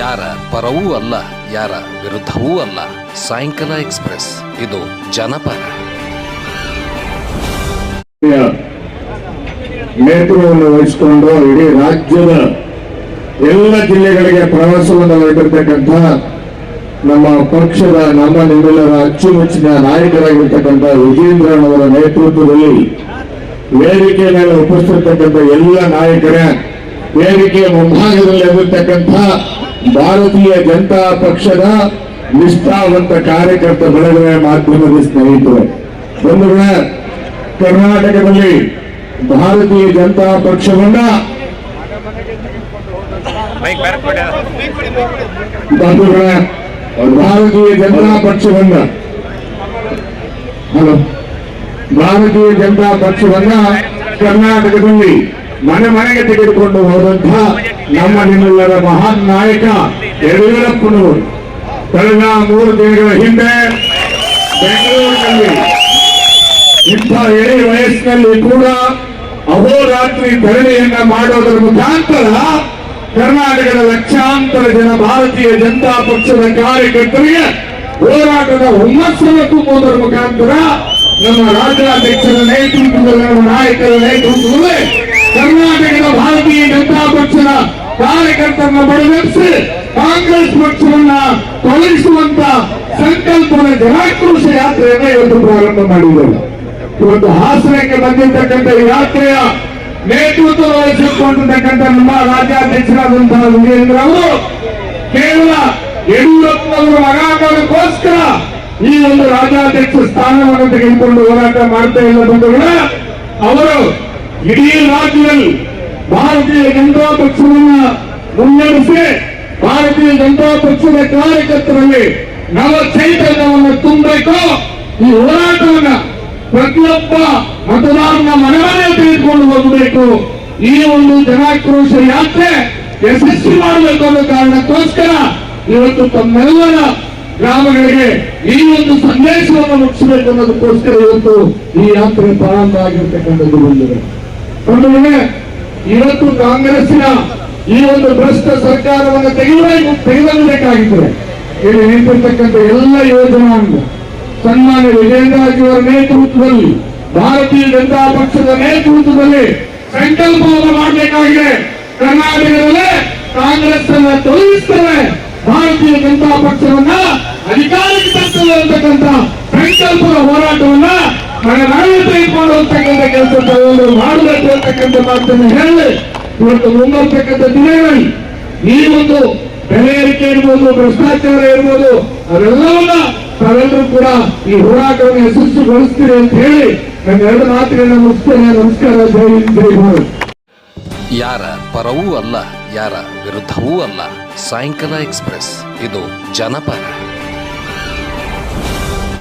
ಯಾರ ಪರವೂ ಅಲ್ಲ, ಯಾರ ವಿರುದ್ಧವೂ ಅಲ್ಲ. ಸಾಯಂಕಾಲ ಎಕ್ಸ್ಪ್ರೆಸ್, ಇದು ಜನಪರ. ನೇತೃತ್ವವನ್ನು ವಹಿಸಿಕೊಂಡು ಇಡೀ ರಾಜ್ಯದ ಎಲ್ಲ ಜಿಲ್ಲೆಗಳಿಗೆ ಪ್ರವಾಸವನ್ನು ಹೊರಟಿರ್ತಕ್ಕಂಥ ನಮ್ಮ ಪಕ್ಷದ, ನಮ್ಮ ನಿಮ್ಮೆಲ್ಲರ ಅಚ್ಚುಮೆಚ್ಚಿನ ನಾಯಕರಾಗಿರ್ತಕ್ಕಂಥ ವಿಜೇಂದ್ರನವರ ನೇತೃತ್ವದಲ್ಲಿ ವೇದಿಕೆ ಮೇಲೆ ಉಪಸ್ಥಿತಕ್ಕಂಥ ಎಲ್ಲ ನಾಯಕರ, ವೇದಿಕೆಯ ಮುಂಭಾಗದಲ್ಲಿ ಇರತಕ್ಕಂಥ ಭಾರತೀಯ ಜನತಾ ಪಕ್ಷದ ನಿಷ್ಠಾವಂತ ಕಾರ್ಯಕರ್ತ ಬೆಳಗಿನ ಮಾಧ್ಯಮದ ಸ್ನೇಹಿತರೆ. ಬಂಧುಗಳೇ, ಕರ್ನಾಟಕದಲ್ಲಿ ಭಾರತೀಯ ಜನತಾ ಪಕ್ಷವನ್ನ ಬಂಧುಗಳೇ, ಭಾರತೀಯ ಜನತಾ ಪಕ್ಷವನ್ನ ಹಲೋ, ಭಾರತೀಯ ಜನತಾ ಪಕ್ಷವನ್ನ ಕರ್ನಾಟಕದಲ್ಲಿ ಮನೆ ಮನೆಗೆ ತೆಗೆದುಕೊಂಡು ಹೋದಂತಹ ನಮ್ಮ ನಿಮ್ಮೆಲ್ಲರ ಮಹಾನ್ ನಾಯಕ ಯಡಿಯೂರಪ್ಪನವರು. ಕಳೆದ ಮೂರು ದಿನಗಳ ಹಿಂದೆ ಬೆಂಗಳೂರಿನಲ್ಲಿ ಇಂಥ ಎಳೆ ವಯಸ್ಸಿನಲ್ಲಿ ಕೂಡ ಅಹೋರಾತ್ರಿ ಧರಣಿಯನ್ನ ಮಾಡೋದರ ಮುಖಾಂತರ ಕರ್ನಾಟಕದ ಲಕ್ಷಾಂತರ ಜನ ಭಾರತೀಯ ಜನತಾ ಪಕ್ಷದ ಕಾರ್ಯಕರ್ತರಿಗೆ ಹೋರಾಟದ ಹುಮ್ಮಸ್ಸನ್ನು ತುಂಬುವುದರ ಮುಖಾಂತರ ನಮ್ಮ ರಾಜ್ಯಾಧ್ಯಕ್ಷರ ನೇತೃತ್ವದಲ್ಲಿ ನಮ್ಮ ನಾಯಕರ ನೇತೃತ್ವದಲ್ಲಿ ಕರ್ನಾಟಕದ ಭಾರತೀಯ ಜನತಾ ಪಕ್ಷದ ಕಾರ್ಯಕರ್ತರನ್ನ ಬಡವೆಬ್ಸಿ ಕಾಂಗ್ರೆಸ್ ಪಕ್ಷವನ್ನ ತೊಲಗಿಸುವಂತ ಸಂಕಲ್ಪದ ಜನಾಕ್ರೋಶ ಯಾತ್ರೆಯನ್ನ ಇವತ್ತು ಪ್ರಾರಂಭ ಮಾಡಿದ್ದೇವೆ ಇವತ್ತು ಹಾಸನಕ್ಕೆ ಬಂದಿರತಕ್ಕಂಥ ಯಾತ್ರೆಯ ನೇತೃತ್ವ ವಹಿಸಿಕೊಂಡಿರ್ತಕ್ಕಂಥ ನಮ್ಮ ರಾಜ್ಯಾಧ್ಯಕ್ಷರಾದಂತಹ ವಿಜಯೇಂದ್ರ ಅವರು ಕೇವಲ ಯಡಿಯೂರಪ್ಪನವರ ಮಗಾಗೋದಕ್ಕೋಸ್ಕರ ಈ ಒಂದು ರಾಜ್ಯಾಧ್ಯಕ್ಷ ಸ್ಥಾನವನ್ನು ತೆಗೆದುಕೊಂಡು ಹೋರಾಟ ಮಾಡ್ತಾ ಇಲ್ಲ ಅವರು ಇಡೀ ರಾಜ್ಯದಲ್ಲಿ ಭಾರತೀಯ ಜನತಾ ಪಕ್ಷವನ್ನು ಮುನ್ನಡೆಸಿ, ಭಾರತೀಯ ಜನತಾ ಪಕ್ಷದ ಕಾರ್ಯಕರ್ತರಲ್ಲಿ ನವ ಚೈತನ್ಯವನ್ನು ತುಂಬಬೇಕು. ಈ ಹೋರಾಟವನ್ನ ಪ್ರತಿಯೊಬ್ಬ ಮತದಾರನ ಮನವನ್ನೇ ಮನೆ ತೆಗೆದುಕೊಂಡು ಹೋಗಬೇಕು. ಈ ಒಂದು ಜನಾಕ್ರೋಶ ಯಾತ್ರೆ ಯಶಸ್ವಿ ಮಾಡಬೇಕು ಅನ್ನೋ ಕಾರಣಕ್ಕೋಸ್ಕರ ಇವತ್ತು ತಮ್ಮೆಲ್ಲರ ಗ್ರಾಮಗಳಿಗೆ ಈ ಒಂದು ಸಂದೇಶವನ್ನು ಮುಟ್ಟಿಸಬೇಕು ಅನ್ನೋದಕ್ಕೋಸ್ಕರ ಇವತ್ತು ಈ ಯಾತ್ರೆ ಪ್ರಾರಂಭ ಆಗಿರ್ತಕ್ಕಂಥದ್ದು ಬಂದಿದೆ. ಬಂಧುಗಳೇ, ಇವತ್ತು ಕಾಂಗ್ರೆಸ್ಸಿನ ಈ ಒಂದು ಭ್ರಷ್ಟ ಸರ್ಕಾರವನ್ನು ತೆಗೆಯಬೇಕು ತೆಗೆದುಕೊಳ್ಳಬೇಕಾಗಿತ್ತು. ಇಲ್ಲಿ ನಿಂತಿರ್ತಕ್ಕಂಥ ಎಲ್ಲ ಯೋಜನಾಂಗ ಸನ್ಮಾನ್ಯ ವಿಜೇಂದ್ರಜಿಯವರ ನೇತೃತ್ವದಲ್ಲಿ ಭಾರತೀಯ ಜನತಾ ಪಕ್ಷದ ನೇತೃತ್ವದಲ್ಲಿ ಸಂಕಲ್ಪವನ್ನು ಮಾಡಬೇಕಾಗಿದೆ. ಕರ್ನಾಟಕದಲ್ಲಿ ಕಾಂಗ್ರೆಸ್ ಅನ್ನು ತೊಲಗಿಸ್ತೇವೆ. ಭಾರತೀಯ ಜನತಾ ಪಕ್ಷವನ್ನ ಅಧಿಕಾರಕ್ಕೆ ತರ್ತದೆ ಅಂತಕ್ಕಂಥ ಸಂಕಲ್ಪದ ಹೋರಾಟವನ್ನ ಹೋಗ್ತಕ್ಕಂಥ ಕೆಲಸ ಮಾಡಬೇಕು ಅಂತಕ್ಕಂಥ ಮಾತನ್ನು ಹೇಳಿ, ಇವತ್ತು ಮುಂಬರ್ತಕ್ಕಂಥ ದಿನಗಳಲ್ಲಿ ಈ ಒಂದು ಬೆಲೆ ಏರಿಕೆ ಇರ್ಬೋದು, ಭ್ರಷ್ಟಾಚಾರ ಇರ್ಬೋದು ಅವೆಲ್ಲವನ್ನ ತಾವೆಲ್ಲರೂ ಕೂಡ ಈ ಹೋರಾಟವನ್ನು ಯಶಸ್ವಿಗೊಳಿಸ್ತೀರಿ ಅಂತ ಹೇಳಿ ನನ್ನ ಎರಡು ಮಾತುಗಳನ್ನ ಮುಗಿಸ್ತೇನೆ. ನಮಸ್ಕಾರ. ಜೈ ಜೈ ಯಾರ ಪರವೂ ಅಲ್ಲ. ಯಾರ ವಿರುದ್ಧವೂ ಅಲ್ಲ. ಸಾಯಂಕಾಲ ಎಕ್ಸ್ಪ್ರೆಸ್. ಇದು ಜನಪರ.